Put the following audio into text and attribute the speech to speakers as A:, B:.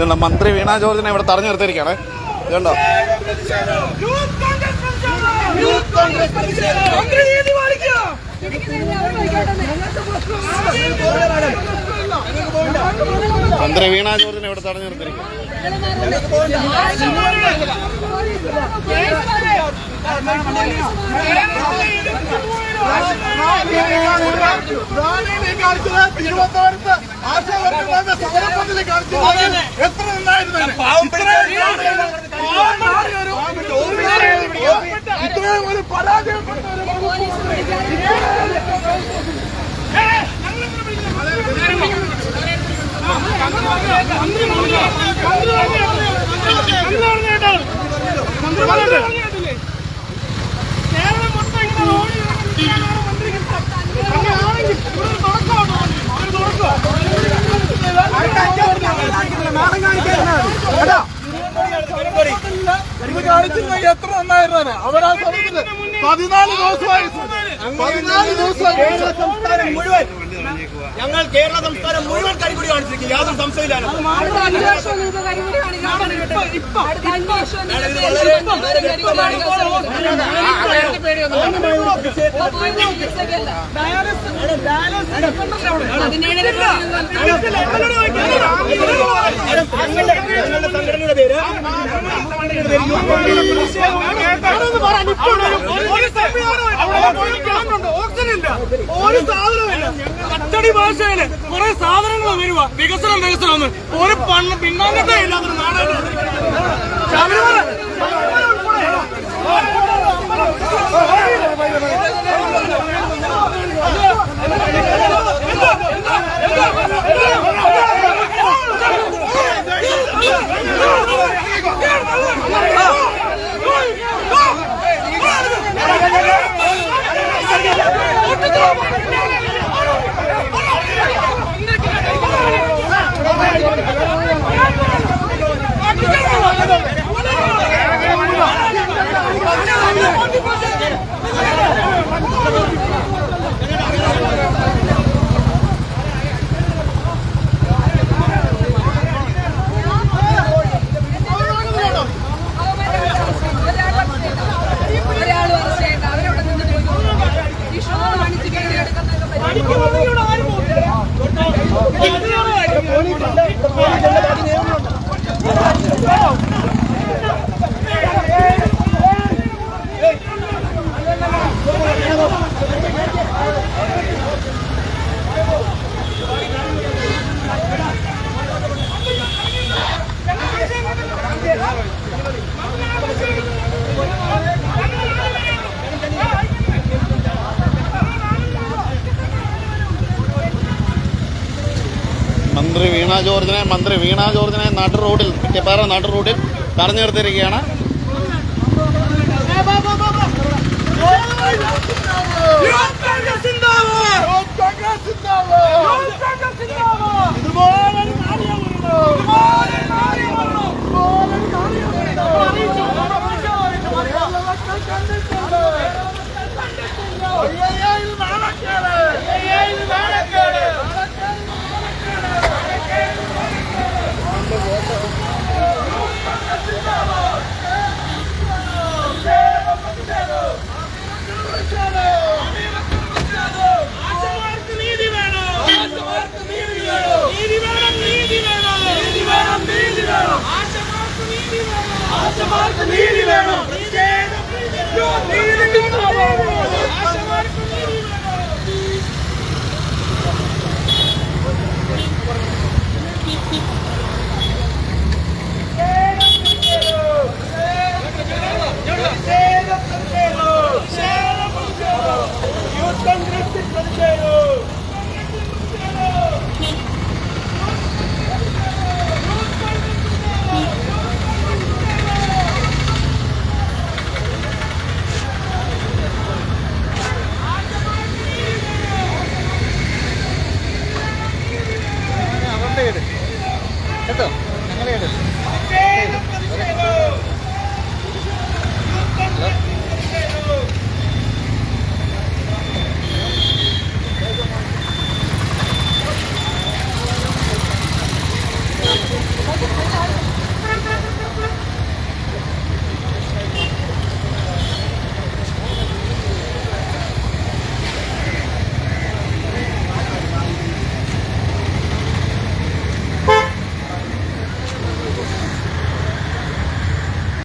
A: ഇതുണ്ട്? മന്ത്രി വീണാ ജോർജിനെ ഇവിടെ തടഞ്ഞു നിർത്തിയിരിക്കുകയാണ്. ഇതുണ്ടോ? മന്ത്രി വീണാ ജോർജിനെ ഇവിടെ തടഞ്ഞു നിർത്തിയിരിക്കുകയാണ്.
B: തിരുവനന്തപുരത്ത് ആശാവർക്കർമാരുടെ സമരപ്പന്തലിൽ കാണിച്ചത് എത്ര നന്നായിരുന്നു ഇത്രയും ഒരു പരാജയപ്പെട്ട ഒരു കേരളം എത്ര നന്നായിരുന്നു അവരാ സമയത്ത് പതിനാല് ദിവസമായി. പതിനാല് ദിവസമായി.
C: സംസ്ഥാനം മുഴുവൻ ഞങ്ങൾ കേരള സംസ്ഥാനം മുഴുവൻ കരിക്കുടി കാണിച്ചിരിക്കും യാതൊരു സംശയമില്ല
D: അഞ്ച്
B: ഒരു അച്ചടി ഭാഷയിൽ കുറെ സാധനങ്ങൾ വരുക വികസനം വികസനം. ഒരു പണ്ണ് ഇല്ലാത്തൊരു നാടാണ്. ശബരിമല.
D: Thank you.
A: മന്ത്രി വീണ ജോർജിനെ മന്ത്രി വീണ ജോർജിനെ നാട്ടു റോഡിൽ കുറ്റിപ്പാറ നാട്ടു റോഡിൽ തടഞ്ഞു നിർത്തിയിരിക്കുകയാണ്.
B: നീതി വേണം നീതി വേണം നീതി വേണം നീതി വേണം നീതി വേണം നീതി വേണം ആശമാർക്ക് നീതി വേണം ആശമാർക്ക് നീതി വേണം? നീതി കിട്ടണം